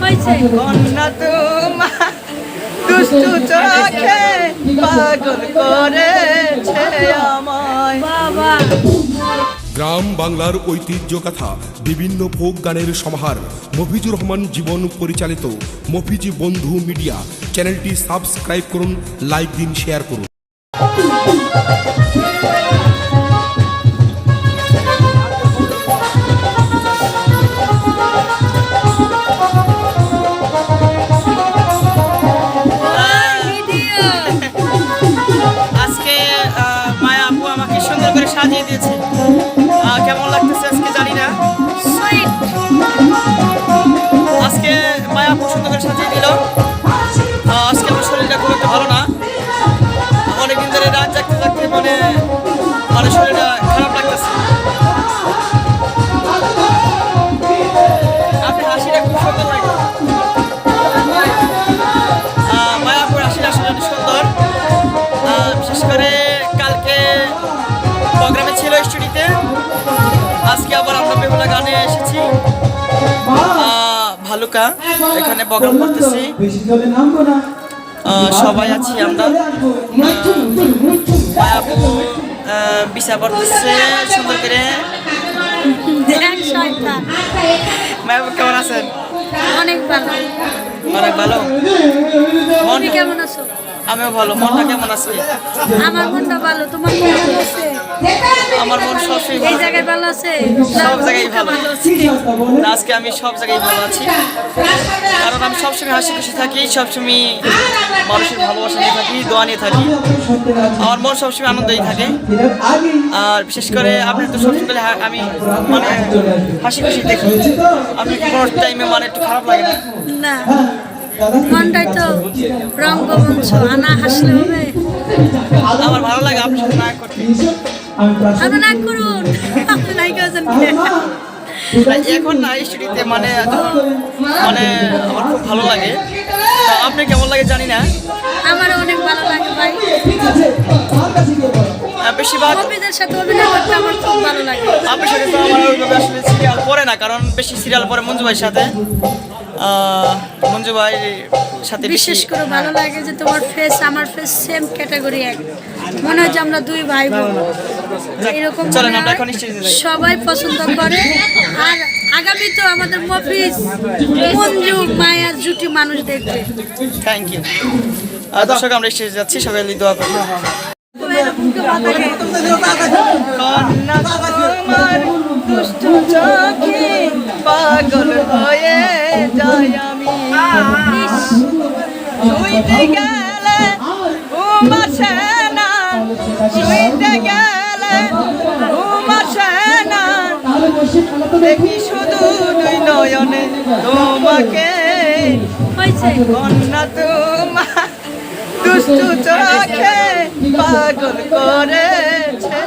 হয়েছে? কন্যা তোমার দুষ্টু চোখে পাগল করেছে আমায়। বাবা। গ্রাম বাংলার ঐতিহ্য কথা বিভিন্ন ফোক গানের সমাহার মফিজুর রহমান জীবন পরিচালিত মফিজি বন্ধু মিডিয়া। চ্যানেলটি সাবস্ক্রাইব করুন লাইক দিন শেয়ার করুন। সাজিয়ে দিয়েছে। কেমন লাগতেছে আজকে জানি না। আজকে মায়া পছন্দ করে সাজিয়ে দিল। আহ, এখানে প্রোগ্রাম করতেছি। সবাই আছি আমরা। মায়াপু বিছা করতেছে সুন্দর করে। কেমন আছেন? অনেক ভালো। অনেক ভালো। কেমন আছো? আমিও ভালো। মনটা কেমন আছে? আমার মনটা ভালো। তোমার মন ভালো আছে? আমার মন সবসময় এই জায়গায় ভালো আছে? সব জায়গায় ভালো। আছে আজকে আমি সব জায়গায় ভালো আছি। কারণ আমি সবসময় হাসি খুশি থাকি সবসময় মানুষের ভালোবাসা নিয়ে থাকি দোয়া নিয়ে থাকি। আমার মন সবসময় আনন্দই থাকে। আর বিশেষ করে আপনি তো সবসময় আমি মানে হাসি খুশি দেখি। আপনি কোনো টাইমে মানে একটু খারাপ লাগে না। মনটাই তো রঙ্গমঞ্চ আনা হাসলে হবে। আমার ভালো লাগে আপনার সাথে নায়ক করতে। আপনি না করুন। আপনি নাই করেছেন কি? না, এখন না স্টুডিওতে মানে মানে আমার খুব ভালো লাগে। আপনি কেমন লাগে জানি না। আমার অনেক ভালো লাগে ভাই। বেশিরভাগ কপিদের সাথে অভিনয় করতে আমার খুব ভালো লাগে। আপনার সাথে তো আমার ওইভাবে আসলে সিরিয়াল পড়ে না কারণ বেশি সিরিয়াল পড়ে মঞ্জু ভাইয়ের সাথে। মঞ্জু ভাইয়ের সাথে বিশেষ করে ভালো লাগে যে তোমার ফেস আমার ফেস সেম ক্যাটাগরি এক। মনে হয় যে আমরা দুই ভাই বোন। এরকম সবাই পছন্দ করে। আর আগামী তো আমাদের মফিজ মঞ্জু মায়ার জুটি মানুষ দেখবে। থ্যাংক ইউ দর্শক আমরা স্টেজে যাচ্ছি। সবাই দোয়া করি কন্যা তোমার দুষ্টু চোখে পাগল হয়ে যাই আমি শুইতে গেলে ঘুম আসে না শুইতে গেলে ঘুম আসে না দেখি শুধু দুই নয়নে তোমাকে কন্যা তোমার দুষ্টু চোখে পাগল করেছে